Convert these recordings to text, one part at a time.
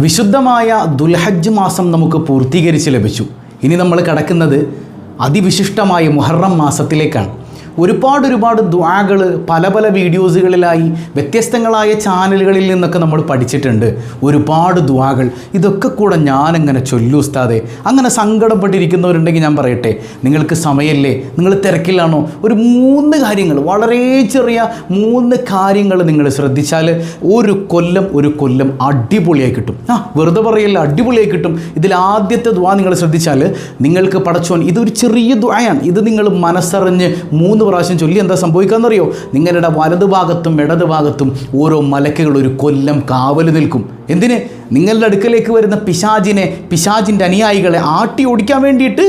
വിശുദ്ധമായ ദുൽഹജ്ജ് മാസം നമുക്ക് പൂർത്തീകരിച്ച് ലഭിച്ചു. ഇനി നമ്മൾ കടക്കുന്നത് അതിവിശിഷ്ടമായ മുഹറം മാസത്തിലേക്കാണ്. ഒരുപാട് ഒരുപാട് ദ്വാകൾ പല പല വീഡിയോസുകളിലായി വ്യത്യസ്തങ്ങളായ ചാനലുകളിൽ നിന്നൊക്കെ നമ്മൾ പഠിച്ചിട്ടുണ്ട്. ഒരുപാട് ദ്വാകൾ ഇതൊക്കെ കൂടെ ഞാനിങ്ങനെ ചൊല്ലു അങ്ങനെ സങ്കടപ്പെട്ടിരിക്കുന്നവരുണ്ടെങ്കിൽ ഞാൻ പറയട്ടെ. നിങ്ങൾക്ക് സമയമില്ലേ നിങ്ങൾ തിരക്കിലാണോ? ഒരു മൂന്ന് കാര്യങ്ങൾ വളരെ ചെറിയ മൂന്ന് കാര്യങ്ങൾ നിങ്ങൾ ശ്രദ്ധിച്ചാൽ ഒരു കൊല്ലം ഒരു കൊല്ലം അടിപൊളിയായി കിട്ടും. ആ വെറുതെ പറയല്ല അടിപൊളിയായി കിട്ടും. ഇതിൽ ആദ്യത്തെ ദ്വാ നിങ്ങൾ ശ്രദ്ധിച്ചാൽ നിങ്ങൾക്ക് പടച്ചോൻ ഇതൊരു ചെറിയ ദ്വായാണ് ഇത് നിങ്ങൾ മനസ്സറിഞ്ഞ് മൂന്ന് പ്രാവശ്യം ചൊല്ലി എന്താ സംഭവിക്കാമെന്നറിയോ നിങ്ങളുടെ വലതുഭാഗത്തും ഭാഗത്തും ഇടതു ഭാഗത്തും ഓരോ മലക്കുകൾ ഒരു കൊല്ലം കാവൽ നിൽക്കും. എന്തിന്? നിങ്ങളുടെ അടുക്കലേക്ക് വരുന്ന പിശാജിനെ പിശാജിന്റെ അനുയായികളെ ആട്ടി ഓടിക്കാൻ വേണ്ടിയിട്ട്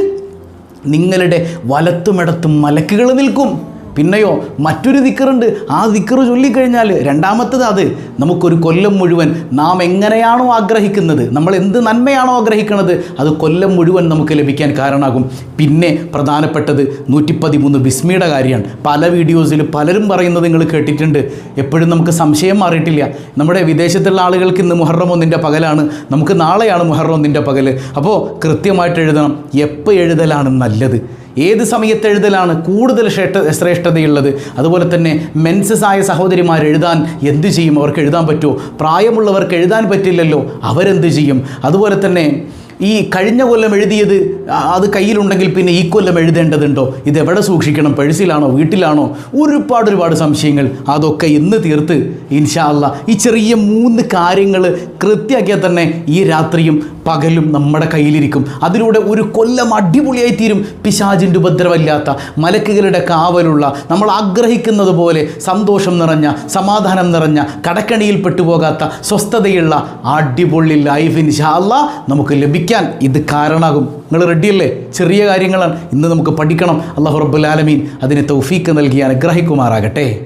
നിങ്ങളുടെ വലത്തുമിടത്തും മലക്കുകൾ നിൽക്കും. പിന്നെയോ മറ്റൊരു ദിക്കറുണ്ട്. ആ ദിക്കറ് ചൊല്ലിക്കഴിഞ്ഞാൽ രണ്ടാമത്തത് അത്. നമുക്കൊരു കൊല്ലം മുഴുവൻ നാം എങ്ങനെയാണോ ആഗ്രഹിക്കുന്നത് നമ്മൾ എന്ത് നന്മയാണോ ആഗ്രഹിക്കുന്നത് അത് കൊല്ലം മുഴുവൻ നമുക്ക് ലഭിക്കാൻ കാരണമാകും പിന്നെ പ്രധാനപ്പെട്ടത് നൂറ്റി പതിമൂന്ന് ബിസ്മിയുടെ കാര്യമാണ്. പല വീഡിയോസിൽ പലരും പറയുന്നത് നിങ്ങൾ കേട്ടിട്ടുണ്ട്. എപ്പോഴും നമുക്ക് സംശയം മാറിയിട്ടില്ല. നമ്മുടെ വിദേശത്തുള്ള ആളുകൾക്ക് ഇന്ന് മുഹറം ഒന്നിന്റെ പകലാണ്. നമുക്ക് നാളെയാണ് മുഹറം ഒന്നിന്റെ പകൽ അപ്പോൾ കൃത്യമായിട്ട് എഴുതണം. എപ്പോൾ എഴുതലാണ് നല്ലത്? ഏത് സമയത്ത് എഴുതലാണ് കൂടുതൽ ശ്രേഷ്ഠ ശ്രേഷ്ഠതയുള്ളത്? അതുപോലെ തന്നെ മെൻസസ് ആയ സഹോദരിമാർ എഴുതാൻ എന്ത് ചെയ്യും? അവർക്ക് എഴുതാൻ പറ്റുമോ? പ്രായമുള്ളവർക്ക് എഴുതാൻ പറ്റില്ലല്ലോ അവരെന്ത് ചെയ്യും? അതുപോലെ തന്നെ ഈ കഴിഞ്ഞ കൊല്ലം എഴുതിയത് അത് കയ്യിലുണ്ടെങ്കിൽ പിന്നെ ഈ കൊല്ലം എഴുതേണ്ടതുണ്ടോ? ഇത് എവിടെ സൂക്ഷിക്കണം? പഴുസിലാണോ? വീട്ടിലാണോ? ഒരുപാട് ഒരുപാട് സംശയങ്ങൾ. അതൊക്കെ ഇന്ന് തീർത്ത് ഇൻഷാ അല്ല ഈ ചെറിയ മൂന്ന് കാര്യങ്ങൾ കൃത്യമാക്കിയാൽ തന്നെ ഈ രാത്രിയും പകലും നമ്മുടെ കയ്യിലിരിക്കും. അതിലൂടെ ഒരു കൊല്ലം അടിപൊളിയായി തീരും. പിശാചിന്റെ ഉപദ്രവമില്ലാത്ത മലക്കുകളുടെ കാവലുള്ള നമ്മൾ ആഗ്രഹിക്കുന്നത് പോലെ സന്തോഷം നിറഞ്ഞ സമാധാനം നിറഞ്ഞ കടക്കണിയിൽ പെട്ടുപോകാത്ത സ്വസ്ഥതയുള്ള അടിപൊളി ലൈഫ് ഇൻഷാല്ല നമുക്ക് ലഭിക്കാൻ ഇത് കാരണമാകും നിങ്ങൾ റെഡിയല്ലേ ചെറിയ കാര്യങ്ങളാണ്. ഇന്ന് നമുക്ക് പഠിക്കണം. അള്ളാഹു റബ്ബുൽ ആലമീൻ അതിന് തൗഫീക്ക് നൽകി അനുഗ്രഹിക്കുമാറാകട്ടെ.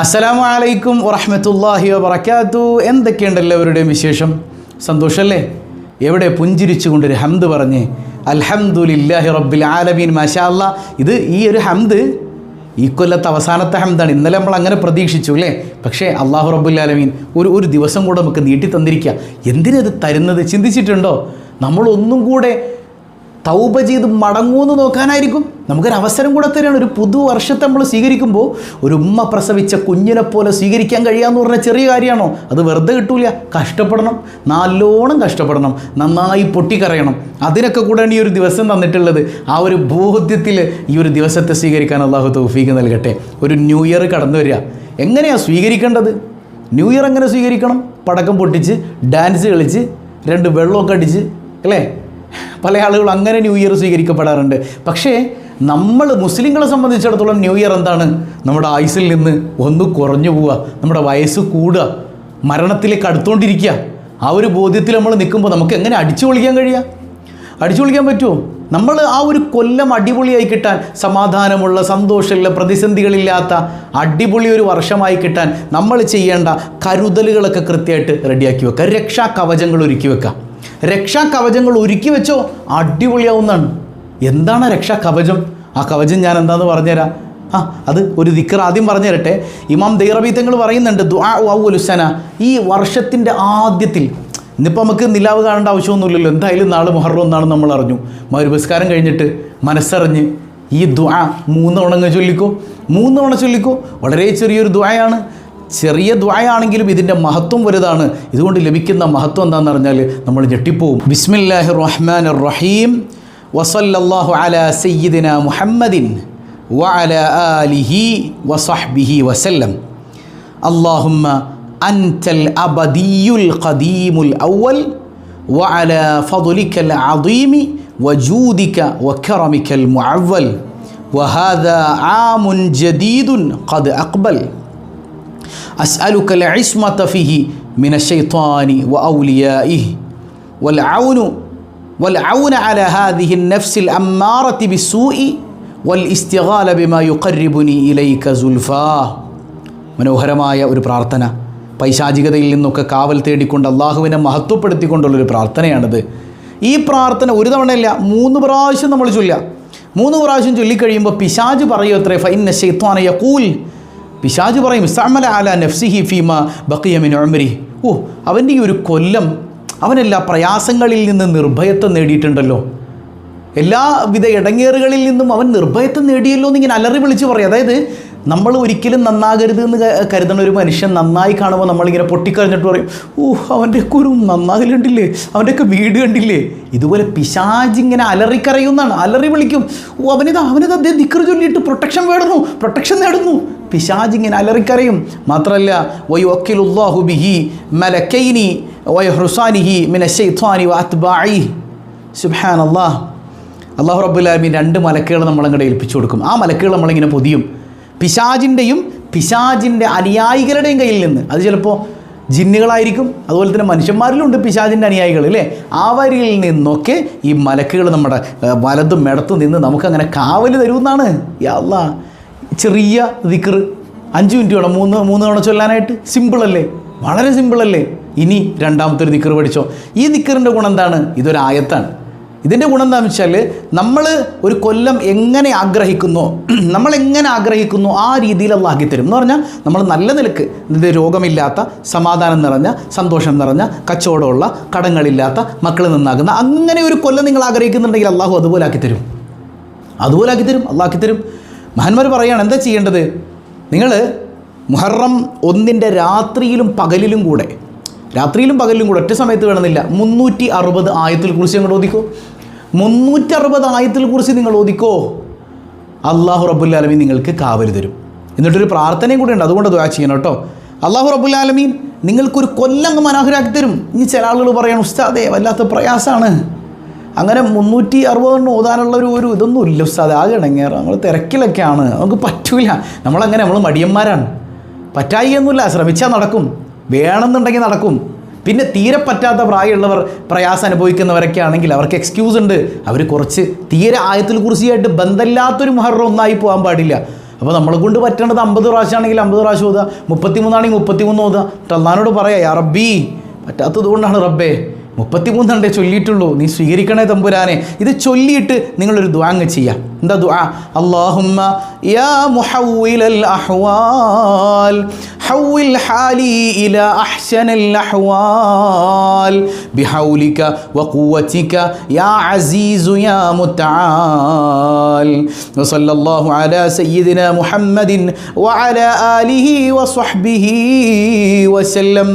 അസ്സലാമു അലൈക്കും വറഹമത്തല്ലാഹി വബർക്കാത്തു എന്തൊക്കെയുണ്ട് എല്ലാവരുടെയും വിശേഷം? സന്തോഷമല്ലേ എവിടെ പുഞ്ചിരിച്ചുകൊണ്ടൊരു ഹംദ് പറഞ്ഞ് അൽഹംദുലില്ലാഹി റബ്ബിൽ ആലമീൻ മഷാല്ല ഇത് ഈ ഒരു ഹംദ് ഈ കൊല്ലത്തെ അവസാനത്തെ ഹംദാണ്. ഇന്നലെ നമ്മൾ അങ്ങനെ പ്രതീക്ഷിച്ചു അല്ലേ? പക്ഷേ അള്ളാഹു ആലമീൻ ഒരു ഒരു ദിവസം കൂടെ നമുക്ക് നീട്ടി തന്നിരിക്കുക. എന്തിനത് തരുന്നത്? ചിന്തിച്ചിട്ടുണ്ടോ? നമ്മളൊന്നും കൂടെ തൗപ ചെയ്ത് മടങ്ങൂന്ന് നോക്കാനായിരിക്കും. നമുക്കൊരു അവസരം കൂടെ തരികയാണ് ഒരു പുതുവർഷത്തെ നമ്മൾ സ്വീകരിക്കുമ്പോൾ ഒരു ഉമ്മ പ്രസവിച്ച കുഞ്ഞിനെ പോലെ സ്വീകരിക്കാൻ കഴിയാന്ന് പറഞ്ഞ ചെറിയ കാര്യമാണോ? അത് വെറുതെ കിട്ടൂല. കഷ്ടപ്പെടണം. നല്ലോണം കഷ്ടപ്പെടണം. നന്നായി പൊട്ടിക്കറയണം അതിനൊക്കെ കൂടെയാണ് ഈ ഒരു ദിവസം തന്നിട്ടുള്ളത്. ആ ഒരു ബോധ്യത്തിൽ ഈ ഒരു ദിവസത്തെ സ്വീകരിക്കാൻ അള്ളാഹു തൗഫീക്ക് നൽകട്ടെ. ഒരു ന്യൂ ഇയർ കടന്നു വരിക. എങ്ങനെയാണ് സ്വീകരിക്കേണ്ടത്? ന്യൂ ഇയർ എങ്ങനെ സ്വീകരിക്കണം? പടക്കം പൊട്ടിച്ച് ഡാൻസ് കളിച്ച് രണ്ട് വെള്ളമൊക്കെ അടിച്ച് അല്ലേ? പല ആളുകൾ അങ്ങനെ ന്യൂ ഇയർ സ്വീകരിക്കപ്പെടാറുണ്ട്. പക്ഷേ നമ്മൾ മുസ്ലിങ്ങളെ സംബന്ധിച്ചിടത്തോളം ന്യൂ ഇയർ എന്താണ്? നമ്മുടെ ആയുസിൽ നിന്ന് ഒന്ന് കുറഞ്ഞു പോവുക നമ്മുടെ വയസ്സ് കൂടുക മരണത്തിലേക്ക് അടുത്തുകൊണ്ടിരിക്കുക ആ ഒരു ബോധ്യത്തിൽ നമ്മൾ നിൽക്കുമ്പോൾ നമുക്ക് എങ്ങനെ അടിച്ചു പൊളിക്കാൻ കഴിയുക? അടിച്ചു പൊളിക്കാൻ പറ്റുമോ? നമ്മൾ ആ ഒരു കൊല്ലം അടിപൊളിയായി കിട്ടാൻ സമാധാനമുള്ള സന്തോഷമില്ല പ്രതിസന്ധികളില്ലാത്ത അടിപൊളി ഒരു വർഷമായി കിട്ടാൻ നമ്മൾ ചെയ്യേണ്ട കരുതലുകളൊക്കെ കൃത്യമായിട്ട് റെഡിയാക്കി വെക്കുക. രക്ഷാ കവചങ്ങൾ ഒരുക്കി വെക്കുക. രക്ഷാ കവചങ്ങൾ ഒരുക്കി വെച്ചോ അടിപൊളിയാവുന്നതാണ്. എന്താണ് രക്ഷാ കവചം? ആ കവചം ഞാൻ എന്താന്ന് പറഞ്ഞുതരാം. ആ അത് ഒരു ദിക്കർ ആദ്യം പറഞ്ഞു തരട്ടെ ഇമാം ദൈറബീത്തങ്ങൾ പറയുന്നുണ്ട് ദുആ ഔലുസന ഈ വർഷത്തിന്റെ ആദ്യത്തിൽ ഇന്നിപ്പോൾ നമുക്ക് നിലാവ് കാണേണ്ട ആവശ്യമൊന്നുമില്ലല്ലോ. എന്തായാലും നാളെ മുഹറം എന്നാണ് നമ്മൾ അറിഞ്ഞു. മരുപസ്കാരം കഴിഞ്ഞിട്ട് മനസ്സറിഞ്ഞ് ഈ ദുആ മൂന്ന് ഉണങ്ങ് ചൊല്ലിക്കോ? മൂന്ന് ഉണ ചൊല്ലിക്കോ? വളരെ ചെറിയൊരു ദ്വായാണ് ചെറിയ ദ്വായാണെങ്കിലും ഇതിന്റെ മഹത്വം വലുതാണ്. ഇതുകൊണ്ട് ലഭിക്കുന്ന മഹത്വം എന്താണെന്ന് പറഞ്ഞാൽ നമ്മൾ ഞെട്ടിപ്പോവും. ബിസ്മില്ലാഹി റഹ്മാൻ റഹീം. وصلى الله على سيدنا محمد وعلى آله وصحبه وسلم. اللهم أنت الأبدي القديم الأول وعلى فضلك العظيم وجودك وكرمك المعول. وهذا عام جديد قد أقبل. أسألك العصمة فيه من الشيطان وأوليائه والعون والعون على هذه النفس الأمارة بالسوء والاستغال بما يقربني إليك زلفاه മനോഹരമായ ഒരു പ്രാർത്ഥന പൈശാചികതയിൽ നിന്നൊക്കെ കാവൽ തേടിക്കൊണ്ട് അള്ളാഹുവിനെ മഹത്വപ്പെടുത്തിക്കൊണ്ടുള്ളൊരു പ്രാർത്ഥനയാണിത് ഈ പ്രാർത്ഥന ഒരു തവണയല്ല മൂന്ന് പ്രാവശ്യം നമ്മൾ ചൊല്ലുക മൂന്ന് പ്രാവശ്യം ചൊല്ലിക്കഴിയുമ്പോൾ പിശാജ് പറയും അത്രേ ഫൈന ഷെയ്ത്വാന യക്കൂൽ പിശാജ് പറയും ഇസ്തഅമല അല നഫ്സിഹി ഫീമ ബഖിയ മിൻ ഉംരി ഓ അവൻ്റെ ഈ ഒരു കൊല്ലം അവനെല്ലാ പ്രയാസങ്ങളിൽ നിന്ന് നിർഭയത്വം നേടിയിട്ടുണ്ടല്ലോ. എല്ലാവിധ ഇടങ്ങേറുകളിൽ നിന്നും അവൻ നിർഭയത്വം നേടിയല്ലോ എന്നിങ്ങനെ അലറി വിളിച്ച് പറയും. അതായത് നമ്മൾ ഒരിക്കലും നന്നാകരുത് എന്ന് കരുതുന്ന ഒരു മനുഷ്യൻ നന്നായി കാണുമ്പോൾ നമ്മളിങ്ങനെ പൊട്ടിക്കളഞ്ഞിട്ട് പറയും ഓ അവന്റെ ഒക്കെ ഒരു നന്നാകലുണ്ടില്ലേ? അവന്റെയൊക്കെ വീട് കണ്ടില്ലേ? ഇതുപോലെ പിശാജിങ്ങനെ അലറിക്കറിയുന്നതാണ് അലറി വിളിക്കും ഓ അവനിത് അവനിത് അദ്ദേഹം ദിക്കറ് ചൊല്ലിയിട്ട് പ്രൊട്ടക്ഷൻ വേടുന്നു പ്രൊട്ടക്ഷൻ നേടുന്നു. പിശാജിങ്ങനെ അലറിക്കറിയും മാത്രമല്ല വയൊക്കിലുല്ലാഹു ബിഹി മലക്കൈനി വയഹ്റുസാനിഹി മിന ശൈത്വാനി സുബാൻ അള്ളാഹ് അള്ളാഹു റബ്ബുലാമി രണ്ട് മലക്കുകൾ നമ്മളങ്ങോട്ട് ഏൽപ്പിച്ചു കൊടുക്കും. ആ മലക്കുകൾ നമ്മളിങ്ങനെ പൊതിയും. പിശാജിന്റെയും പിശാജിന്റെ അനുയായികളുടെയും കയ്യിൽ നിന്ന്. അത് ചിലപ്പോൾ ജിന്നുകളായിരിക്കും അതുപോലെ തന്നെ മനുഷ്യന്മാരിലുണ്ട് പിശാജിന്റെ അനുയായികൾ അല്ലേ അവരിൽ നിന്നൊക്കെ ഈ മലക്കുകൾ നമ്മുടെ വലതും ഇടത്തും നിന്ന് നമുക്കങ്ങനെ കാവൽ തരുമെന്നാണ്. അല്ല ചെറിയ ദിക്കർ അഞ്ച് മിനിറ്റ് വേണം മൂന്ന് മൂന്ന് തവണ ചൊല്ലാനായിട്ട്. സിമ്പിളല്ലേ? വളരെ സിമ്പിളല്ലേ? ഇനി രണ്ടാമത്തെ ഒരു ദിക്കർ പഠിച്ചോ. ഈ ദിക്കറിന്റെ ഗുണം എന്താണ്? ഇതൊരു ആയത്താണ്. ഇതിന്റെ ഗുണം എന്താണെന്ന് വെച്ചാൽ നമ്മൾ ഒരു കൊല്ലം എങ്ങനെ ആഗ്രഹിക്കുന്നു നമ്മൾ എങ്ങനെ ആഗ്രഹിക്കുന്നു ആ രീതിയിൽ അള്ളാഹ് ആക്കിത്തരും തരും. എന്ന് പറഞ്ഞാൽ നമ്മൾ നല്ല നിലയ്ക്ക് ഇതിന്റെ രോഗമില്ലാത്ത സമാധാനം നിറഞ്ഞ സന്തോഷം നിറഞ്ഞ കച്ചവടമുള്ള കടങ്ങളില്ലാത്ത മക്കൾ നിന്നാകുന്ന അങ്ങനെ ഒരു കൊല്ലം നിങ്ങൾ ആഗ്രഹിക്കുന്നുണ്ടെങ്കിൽ അള്ളാഹു അതുപോലെ ആക്കിത്തരും തരും. അതുപോലെ ആക്കിത്തരും തരും മഹന്മാർ ആക്കി തരും. മഹാന്മാർ പറയുകയാണ് എന്താ ചെയ്യേണ്ടത്? നിങ്ങൾ മുഹറം ഒന്നിന്റെ രാത്രിയിലും പകലിലും കൂടെ രാത്രിയിലും പകലിലും കൂടെ ഒറ്റ സമയത്ത് വേണമെന്നില്ല. മുന്നൂറ്റി അറുപത് ആയത്തിൽ കുറിച്ച് നിങ്ങൾ ഓദിക്കോ മുന്നൂറ്റി അറുപത് ആയത്തിൽ കുറിച്ച് നിങ്ങൾ ഓദിക്കോ അള്ളാഹു റബുല്ലാലമി നിങ്ങൾക്ക് കാവൽ തരും. എന്നിട്ടൊരു പ്രാർത്ഥനയും കൂടെ ഉണ്ട്. അതുകൊണ്ട് ദുആ ചെയ്യണം കേട്ടോ. അള്ളാഹു റബുല്ലാലമി നിങ്ങൾക്കൊരു കൊല്ലങ്ങ് മനോഹരാക്കി തരും. ഇനി ചില ആളുകൾ പറയണം ഉസ്താദേ വല്ലാത്ത പ്രയാസമാണ് അങ്ങനെ മുന്നൂറ്റി അറുപതെണ്ണം ഓതാനുള്ള ഒരു ഒരു ഇതൊന്നും ഇല്ല ഉസ്താദ്. ആകെ ഇടങ്ങേറ് നമ്മൾ തിരക്കിലൊക്കെയാണ്. നമുക്ക് പറ്റൂല. നമ്മളങ്ങനെ നമ്മൾ മടിയന്മാരാണ്. പറ്റായി ഒന്നുമില്ല ശ്രമിച്ചാൽ നടക്കും. വേണമെന്നുണ്ടെങ്കിൽ നടക്കും. പിന്നെ തീരെ പറ്റാത്ത പ്രായമുള്ളവർ പ്രയാസം അനുഭവിക്കുന്നവരൊക്കെ ആണെങ്കിൽ അവർക്ക് എക്സ്ക്യൂസ് ഉണ്ട്. അവർ കുറച്ച് തീരെ ആയത്തിൽ കുറിച്ചായിട്ട് ബന്ധമില്ലാത്തൊരു മുഹറം ഒന്നായി പോകാൻ പാടില്ല. അപ്പോൾ നമ്മളെ കൊണ്ട് പറ്റേണ്ടത് അമ്പത് പ്രാവശ്യമാണെങ്കിൽ അമ്പത് പ്രാവശ്യം ഓതുക മുപ്പത്തിമൂന്നാണെങ്കിൽ മുപ്പത്തിമൂന്ന് ഓതുക തള്ളാനോട് പറയാം യാ റബ്ബി പറ്റാത്തത് കൊണ്ടാണ് റബ്ബേ. മുപ്പത്തിമൂന്നണ്ടേ ചൊല്ലിയിട്ടുള്ളൂ. നീ സ്വീകരിക്കണേ തമ്പുരാനെ. ഇത് ചൊല്ലിയിട്ട് നിങ്ങളൊരു ദ്വാങ്ങ് ചെയ്യാം. இந்த துஆ அல்லாஹும்மா யா முஹவ்வில் அல் அஹ்வால் ஹவ்வில் ஹாலி இலா அஹ்சன் بحولك وقوتك يا عزيز يا متعال. وصلى الله على سيدنا محمد وعلى آله وصحبه وسلم.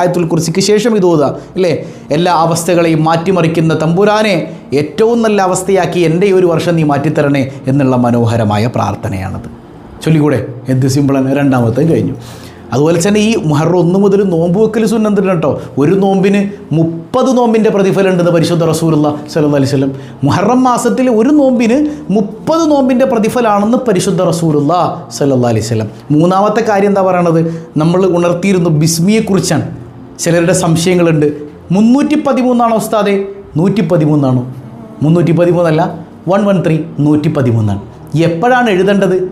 آية الكرسي كشيشة مدودة إلا أبستغلي ماتي مركين تنبورانه ഏറ്റവും നല്ല അവസ്ഥയാക്കി എന്റെ ഈ ഒരു വർഷം നീ മാറ്റിത്തരണേ എന്നുള്ള മനോഹരമായ പ്രാർത്ഥനയാണത്. ചൊല്ലിക്കൂടെ? എന്ത് സിമ്പിളാണ് രണ്ടാമത്തെ കഴിഞ്ഞു. അതുപോലെ തന്നെ ഈ മുഹറം ഒന്ന് മുതൽ നോമ്പ് വെക്കൽ സുന്നന്തിന് കേട്ടോ. ഒരു നോമ്പിന് മുപ്പത് നോമ്പിന്റെ പ്രതിഫലം ഉണ്ടെന്ന് പരിശുദ്ധ റസൂലുള്ള സല്ലു അലൈഹി സ്വലം മുഹറം മാസത്തിൽ ഒരു നോമ്പിന് മുപ്പത് നോമ്പിന്റെ പ്രതിഫലമാണെന്ന് പരിശുദ്ധ റസൂലുള്ള സല്ലു അലൈഹി സ്വലം മൂന്നാമത്തെ കാര്യം എന്താ പറയണത്? നമ്മൾ ഉണർത്തിയിരുന്നു ബിസ്മിയെക്കുറിച്ചാണ്. ചിലരുടെ സംശയങ്ങളുണ്ട്. മുന്നൂറ്റി പതിമൂന്നാണോ ഉസ്താദെ. നൂറ്റി പതിമൂന്നാണ് മുന്നൂറ്റി പതിമൂന്നല്ല വൺ വൺ ത്രീ നൂറ്റി പതിമൂന്നാണ് എപ്പോഴാണ് എഴുതേണ്ടത്?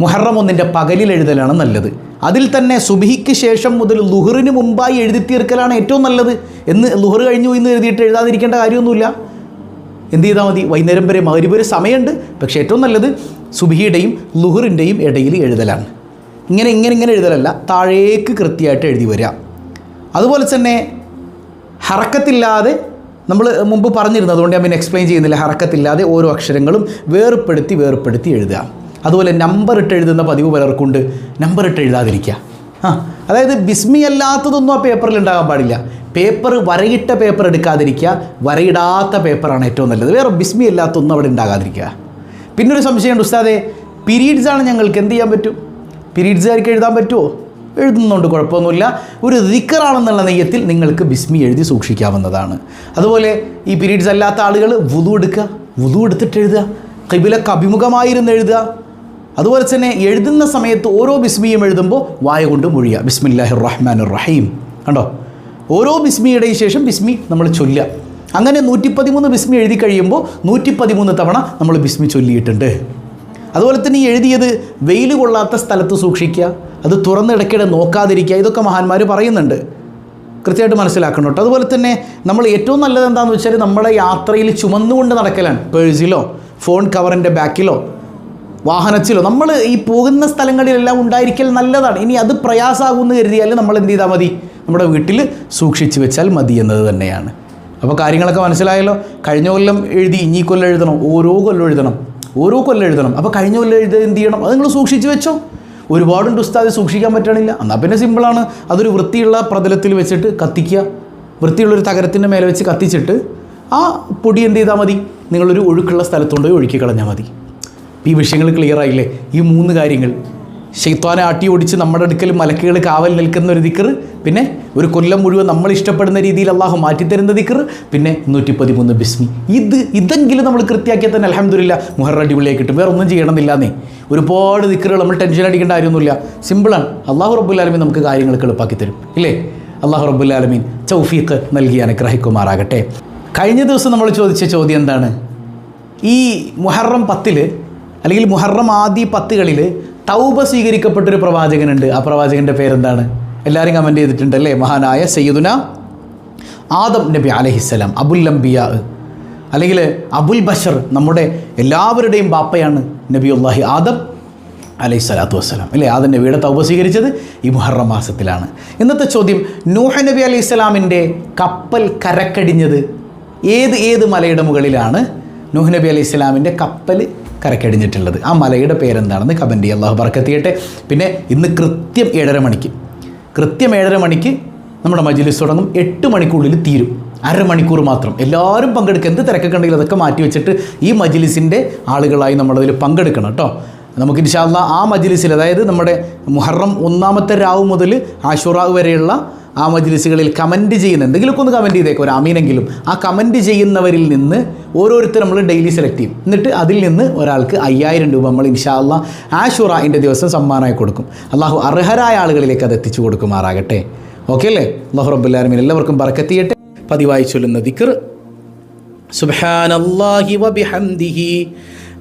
മുഹറം ഒന്നിന്റെ പകലിൽ എഴുതലാണ് നല്ലത്. അതിൽ തന്നെ സുബിഹിക്ക് ശേഷം മുതൽ ലുഹറിന് മുമ്പായി എഴുതി തീർക്കലാണ് ഏറ്റവും നല്ലത് എന്ന് ലുഹർ കഴിഞ്ഞു എന്ന് എഴുതിയിട്ട് എഴുതാതിരിക്കേണ്ട കാര്യമൊന്നുമില്ല. എന്ത് ചെയ്താൽ മതി? വൈകുന്നേരം വരെ മകരി വരെ സമയമുണ്ട്. പക്ഷേ ഏറ്റവും നല്ലത് സുബിഹിയുടെയും ലുഹറിന്റെയും ഇടയിൽ എഴുതലാണ്. ഇങ്ങനെ ഇങ്ങനെ ഇങ്ങനെ എഴുതലല്ല താഴേക്ക് കൃത്യമായിട്ട് എഴുതി വരിക. അതുപോലെ തന്നെ ഹറക്കത്തില്ലാതെ നമ്മൾ മുമ്പ് പറഞ്ഞിരുന്നു അതുകൊണ്ട് ഞാൻ പിന്നെ എക്സ്പ്ലെയിൻ ചെയ്യുന്നില്ല ഹറക്കത്തില്ലാതെ ഓരോ അക്ഷരങ്ങളും വേർപ്പെടുത്തി വേർപ്പെടുത്തി എഴുതുക. അതുപോലെ നമ്പർ ഇട്ട് എഴുതുന്ന പതിവ് പലർക്കുണ്ട്. നമ്പർ ഇട്ട് എഴുതാതിരിക്കുക. ആ അതായത് ബിസ്മി അല്ലാത്തതൊന്നും ആ പേപ്പറിൽ ഉണ്ടാകാൻ പാടില്ല. പേപ്പർ വരയിട്ട പേപ്പർ എടുക്കാതിരിക്കുക വരയിടാത്ത പേപ്പറാണ് ഏറ്റവും നല്ലത്. വേറെ ബിസ്മി അല്ലാത്തൊന്നും അവിടെ ഉണ്ടാകാതിരിക്കുക. പിന്നൊരു സംശയമുണ്ട് ഉസ്താദെ പീരീഡ്സ് ആണ് ഞങ്ങൾക്ക് എന്ത് ചെയ്യാൻ പറ്റും? പീരീഡ്സുകാർക്ക് എഴുതാൻ പറ്റുമോ എഴുതുന്നുണ്ട് കുഴപ്പമൊന്നുമില്ല. ഒരു ദിക്കറാണെന്നുള്ള നെയ്യത്തിൽ നിങ്ങൾക്ക് ബിസ്മി എഴുതി സൂക്ഷിക്കാവുന്നതാണ്. അതുപോലെ ഈ പീരീഡ്സ് അല്ലാത്ത ആളുകൾ വുതു എടുക്കുക വുതു എടുത്തിട്ട് എഴുതുക കൈബിലക്ക് അഭിമുഖമായിരുന്ന് എഴുതുക. അതുപോലെ തന്നെ എഴുതുന്ന സമയത്ത് ഓരോ ബിസ്മിയും എഴുതുമ്പോൾ വായ കൊണ്ട് മൊഴിയുക ബിസ്മില്ലാഹിർ റഹ്മാൻ റഹീം കണ്ടോ? ഓരോ ബിസ്മിയുടെയും ശേഷം ബിസ്മി നമ്മൾ ചൊല്ലുക. അങ്ങനെ നൂറ്റി പതിമൂന്ന് ബിസ്മി എഴുതി കഴിയുമ്പോൾ നൂറ്റി പതിമൂന്ന് തവണ നമ്മൾ ബിസ്മി ചൊല്ലിയിട്ടുണ്ട്. അതുപോലെ തന്നെ എഴുതിയത് വെയിൽ കൊള്ളാത്ത സ്ഥലത്ത് സൂക്ഷിക്കുക. അത് തുറന്നിടയ്ക്കിടെ നോക്കാതിരിക്കുക. ഇതൊക്കെ മഹാന്മാർ പറയുന്നുണ്ട്. കൃത്യമായിട്ട് മനസ്സിലാക്കണം കേട്ടോ. അതുപോലെ തന്നെ നമ്മൾ ഏറ്റവും നല്ലത് എന്താണെന്ന് വെച്ചാൽ നമ്മുടെ യാത്രയിൽ ചുമന്നുകൊണ്ട് നടക്കലാണ്. പേഴ്സിലോ ഫോൺ കവറിന്റെ ബാക്കിലോ വാഹനത്തിലോ. നമ്മൾ ഈ പോകുന്ന സ്ഥലങ്ങളിലെല്ലാം ഉണ്ടായിരിക്കൽ നല്ലതാണ്. ഇനി അത് പ്രയാസമാകുമെന്ന് കരുതിയാൽ നമ്മൾ എന്ത് ചെയ്താൽ മതി? നമ്മുടെ വീട്ടിൽ സൂക്ഷിച്ചു വെച്ചാൽ മതി എന്നത് തന്നെയാണ്. അപ്പോൾ കാര്യങ്ങളൊക്കെ മനസ്സിലായല്ലോ? കഴിഞ്ഞ കൊല്ലം എഴുതി ഇനി കൊല്ലം എഴുതണം. ഓരോ കൊല്ലം എഴുതണം. ഓരോ കൊല്ലം എഴുതണം. അപ്പോൾ കഴിഞ്ഞ കൊല്ലം എഴുതി എന്ത് ചെയ്യണം? അത് നിങ്ങൾ സൂക്ഷിച്ചു വെച്ചോ. ഒരുപാടുണ്ട് ഉസ്താദ് സൂക്ഷിക്കാൻ പറ്റണില്ല. എന്നാൽ പിന്നെ സിമ്പിളാണ്. അതൊരു വൃത്തിയുള്ള പ്രതലത്തിൽ വെച്ചിട്ട് കത്തിക്കുക. വൃത്തിയുള്ളൊരു തകരത്തിന്റെ മേലെ വെച്ച് കത്തിച്ചിട്ട് ആ പൊടി എന്ത് ചെയ്താൽ മതി? നിങ്ങളൊരു ഒഴുക്കുള്ള സ്ഥലത്തുകൊണ്ട് ഒഴുക്കി കളഞ്ഞാൽ മതി. ഈ വിഷയങ്ങൾ ക്ലിയർ ആയില്ലേ? ഈ മൂന്ന് കാര്യങ്ങൾ. ശൈത്വാനെ ആട്ടി ഓടിച്ച് നമ്മുടെ അടുക്കൽ മലക്കുകൾ കാവൽ നിൽക്കുന്ന ഒരു ദിക്കർ പിന്നെ ഒരു കൊല്ലം മുഴുവൻ നമ്മൾ ഇഷ്ടപ്പെടുന്ന രീതിയിൽ അള്ളാഹു മാറ്റിത്തരുന്ന ദിക്കർ പിന്നെ നൂറ്റി പതിമൂന്ന് ബിസ്മി. ഇത് ഇതെങ്കിലും നമ്മൾ കൃത്യമാക്കിയാൽ തന്നെ അലഹമില്ല മുഹർ അടിപൊളിയായി കിട്ടും. വേറെ ഒന്നും ചെയ്യണമെന്നില്ലാന്നേ. ഒരുപാട് ദിക്കറുകൾ നമ്മൾ ടെൻഷൻ അടിക്കേണ്ട കാര്യമൊന്നുമില്ല. സിമ്പിളാണ് അള്ളാഹു റബ്ബുല്ലാലമീൻ നമുക്ക് കാര്യങ്ങൾക്ക് എളുപ്പാക്കി തരും. ഇല്ലേ? അള്ളാഹു റബ്ബുല്ലാലമീൻ ചൗഫീഖ് നൽകി അനുഗ്രഹിക്കുമാറാകട്ടെ. കഴിഞ്ഞ ദിവസം നമ്മൾ ചോദിച്ച ചോദ്യം എന്താണ്? ഈ മുഹറം പത്തിൽ അല്ലെങ്കിൽ മുഹറം ആദ്യ പത്തുകളിൽ തൗബ സ്വീകരിക്കപ്പെട്ടൊരു പ്രവാചകനുണ്ട്. ആ പ്രവാചകന്റെ പേരെന്താണ്? എല്ലാവരും കമന്റ് ചെയ്തിട്ടുണ്ട് അല്ലേ മഹാനായ സയ്യിദുന ആദം നബി അലഹിസ്സലാം അബുൽ അംബിയ. അല്ലെങ്കിൽ അബുൽ ബഷർ നമ്മുടെ എല്ലാവരുടെയും ബാപ്പയാണ് നബി ഉള്ളാഹി ആദം അലൈഹി സ്വലാത്തു വസ്സലാം. അല്ലേ? ആദം നബിയുടെ തൗബ സ്വീകരിച്ചത് ഈ മുഹറം മാസത്തിലാണ്. ഇന്നത്തെ ചോദ്യം നൂഹ നബി അലൈഹി സ്വലാമിന്റെ കപ്പൽ കരക്കടിഞ്ഞത് ഏത് ഏത് മലയുടെ മുകളിലാണ് നൂഹ് നബി അലൈഹി സ്വലാമിന്റെ കപ്പൽ കരക്കടിഞ്ഞിട്ടുള്ളത്? ആ മലയുടെ പേരെന്താണെന്ന് കമന്റ് അള്ളാഹു ബർക്കത്തിയട്ടെ പിന്നെ ഇന്ന് കൃത്യം ഏഴര മണിക്ക് കൃത്യം ഏഴര മണിക്ക് നമ്മുടെ മജ്ലിസ് തുടങ്ങും. എട്ട് മണിക്കുള്ളിൽ തീരും. അരമണിക്കൂർ മാത്രം. എല്ലാവരും പങ്കെടുക്കുക എന്ത് തിരക്കൊക്കെ അതൊക്കെ മാറ്റി വെച്ചിട്ട് ഈ മജ്ലിസിന്റെ ആളുകളായി നമ്മളതിൽ പങ്കെടുക്കണം കേട്ടോ. നമുക്ക് ഇൻഷാല്ല ആ മജ്ലിസിൽ അതായത് നമ്മുടെ മുഹറം ഒന്നാമത്തെ രാവ് മുതൽ ആഷുറാവ് വരെയുള്ള ആ മജ്ലിസുകളിൽ കമന്റ് ചെയ്യുന്ന എന്തെങ്കിലുമൊക്കെ ഒന്ന് കമന്റ് ചെയ്തേക്കും ഒരു അമീനെങ്കിലും ആ കമന്റ് ചെയ്യുന്നവരിൽ നിന്ന് ഓരോരുത്തർ നമ്മൾ ഡെയിലി സെലക്ട് ചെയ്യും. എന്നിട്ട് അതിൽ നിന്ന് ഒരാൾക്ക് അയ്യായിരം രൂപ നമ്മൾ ഇൻഷാല്ല ആഷുറാന്റെ ദിവസം സമ്മാനമായി കൊടുക്കും. അള്ളാഹു അർഹരായ ആളുകളിലേക്ക് അത് എത്തിച്ചു കൊടുക്കുമാറാകട്ടെ. ഓക്കെ അല്ലേ? അള്ളാഹു റബ്ബുല്ലാലമീൻ എല്ലാവർക്കും ബറക്കത്തിയട്ടെ പതിവായി ചൊല്ലുന്ന ദിക്കർ സുബ്ഹാനല്ലാഹി വബിഹംദിഹി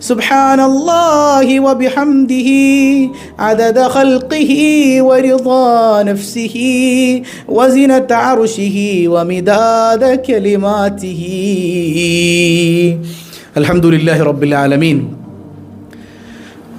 سبحان الله وبحمده عدد خلقه ورضا نفسه وزنة عرشه ومداد كلماته الحمد لله رب العالمين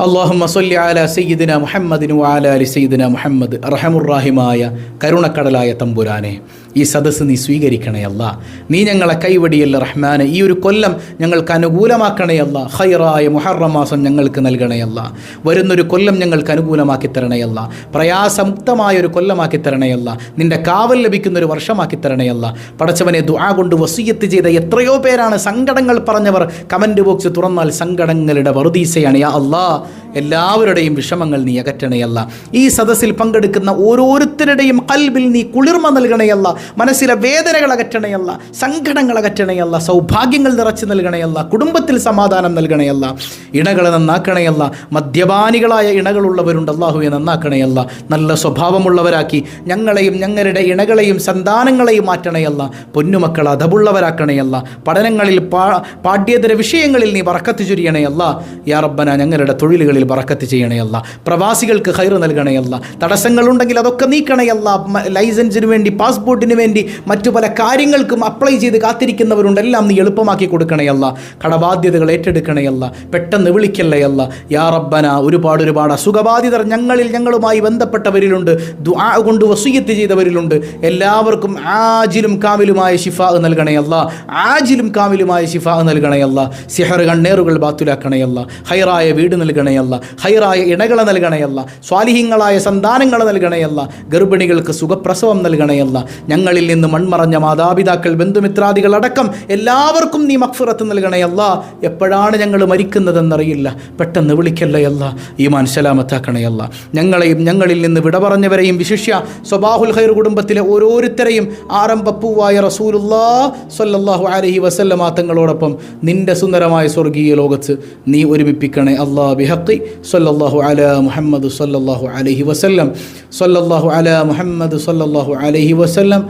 اللهم صل على سيدنا محمد وعلى ال سيدنا محمد അർഹമുറാഹിമായ കരുണക്കടലായ തമ്പുരാനെ ഈ സദസ്സ് നീ സ്വീകരിക്കണേ അല്ല. നീ ഞങ്ങളെ കൈവടിയല്ല റഹ്മാനെ? ഈ ഒരു കൊല്ലം ഞങ്ങൾക്ക് അനുകൂലമാക്കണേ അല്ല. ഹൈറായ മുഹറം മാസം ഞങ്ങൾക്ക് നൽകണേ അല്ല. വരുന്നൊരു കൊല്ലം ഞങ്ങൾക്ക് അനുകൂലമാക്കി തരണേ അല്ല. പ്രയാസമുക്തമായ ഒരു കൊല്ലമാക്കി തരണേ അല്ല. നിന്റെ കാവൽ ലഭിക്കുന്ന ഒരു വർഷമാക്കി തരണേ അല്ല. പടച്ചവനെ ദുആ കൊണ്ട് വസീയത്ത് ചെയ്ത എത്രയോ പേരാണ് സങ്കടങ്ങൾ പറഞ്ഞവർ. കമന്റ് ബോക്സ് തുറന്നാൽ സങ്കടങ്ങളുടെ വറുദീസയാണ്. യാ അല്ലാ എല്ലാവരുടെയും വിഷമങ്ങൾ നീ അകറ്റണയല്ല ഈ സദസ്സിൽ പങ്കെടുക്കുന്ന ഓരോരുത്തരുടെയും കൽബിൽ നീ കുളിർമ നൽകണയല്ല മനസ്സിലെ വേദനകൾ അകറ്റണയല്ല സങ്കടങ്ങൾ അകറ്റണയല്ല സൗഭാഗ്യങ്ങൾ നിറച്ചു നൽകണയല്ല കുടുംബത്തിൽ സമാധാനം നൽകണയല്ല ഇണകളെ നന്നാക്കണയല്ല മദ്യപാനികളായ ഇണകളുള്ളവരുണ്ട് അള്ളാഹുവെ നന്നാക്കണയല്ല നല്ല സ്വഭാവമുള്ളവരാക്കി ഞങ്ങളെയും ഞങ്ങളുടെ ഇണകളെയും സന്താനങ്ങളെയും മാറ്റണയല്ല പൊന്നുമക്കൾ അതവുള്ളവരാക്കണയല്ല പഠനങ്ങളിൽ പാ പാഠ്യേതര വിഷയങ്ങളിൽ നീ പറക്കത്ത് ചുരിയണയല്ല യാ റബ്ബന ഞങ്ങളുടെ തൊഴിലുകളിൽ വറക്കത്ത് ചെയ്യണയല്ല പ്രവാസികൾക്ക് ഹൈറ് നൽകണയല്ല തടസ്സങ്ങളുണ്ടെങ്കിൽ അതൊക്കെ നീക്കണയല്ല ലൈസൻസിന് വേണ്ടി പാസ്പോർട്ടിന് വേണ്ടി മറ്റു പല കാര്യങ്ങൾക്കും അപ്ലൈ ചെയ്ത് കാത്തിരിക്കുന്നവരുണ്ട് എല്ലാം നീ എളുപ്പമാക്കി കൊടുക്കണയല്ല കടബാധ്യതകൾ ഏറ്റെടുക്കണയല്ല പെട്ടെന്ന് വിളിക്കല്ലയല്ല യാ റബ്ബന ഒരുപാട് ഒരുപാട് അസുഖബാധിതർ ഞങ്ങളിൽ ഞങ്ങളുമായി ബന്ധപ്പെട്ടവരിലുണ്ട്. ദുആ കൊണ്ട് വസൂയത്ത് ചെയ്തവരിലുണ്ട്. എല്ലാവർക്കും ആജിലും കാമിലുമായ ഷിഫ നൽകണയല്ല ആജിലും കാമിലുമായ ഷിഫ നൽകണയല്ല സിഹർ കണ്ണേറുകൾ ബാത്തുലാക്കണയല്ല ഹൈറായ വീട് നൽകണയല്ല ഹൈറായ ഇണകളെ നൽകണയല്ല സ്വാലിഹിങ്ങളായ സന്താനങ്ങളെ നൽകണയല്ല ഗർഭിണികൾക്ക് സുഖപ്രസവം നൽകണയല്ല ഞങ്ങളിൽ നിന്ന് മൺമറഞ്ഞ മാതാപിതാക്കൾ ബന്ധുമിത്രാദികൾ അടക്കം എല്ലാവർക്കും നീ മക്ഫുറത്ത് നൽകണേ അല്ല. എപ്പോഴാണ് ഞങ്ങൾ മരിക്കുന്നതെന്നറിയില്ല. പെട്ടെന്ന് വിളിക്കല്ലേ അല്ല. ഈ മനസ്സലാമത്താക്കണയല്ല ഞങ്ങളെയും ഞങ്ങളിൽ നിന്ന് വിട പറഞ്ഞവരെയും വിശിഷ്യ സ്വബാഹുൽ ഖൈർ കുടുംബത്തിലെ ഓരോരുത്തരെയും ആരംഭപ്പൂവായ റസൂലുല്ലാ സ്വല്ലല്ലാഹു അലൈഹി വസല്ലമ തങ്ങളോടൊപ്പം നിന്റെ സുന്ദരമായ സ്വർഗീയ ലോകത്ത് നീ ഒരുമിപ്പിക്കണേ അല്ലാ ബിഹഖി. സ്വല്ലല്ലാഹു അല മുഹമ്മദ് സ്വല്ലല്ലാഹു അലൈഹി വസല്ലം. സ്വല്ലല്ലാഹു അല മുഹമ്മദ് സ്വല്ലല്ലാഹു അലൈഹി വസല്ലം.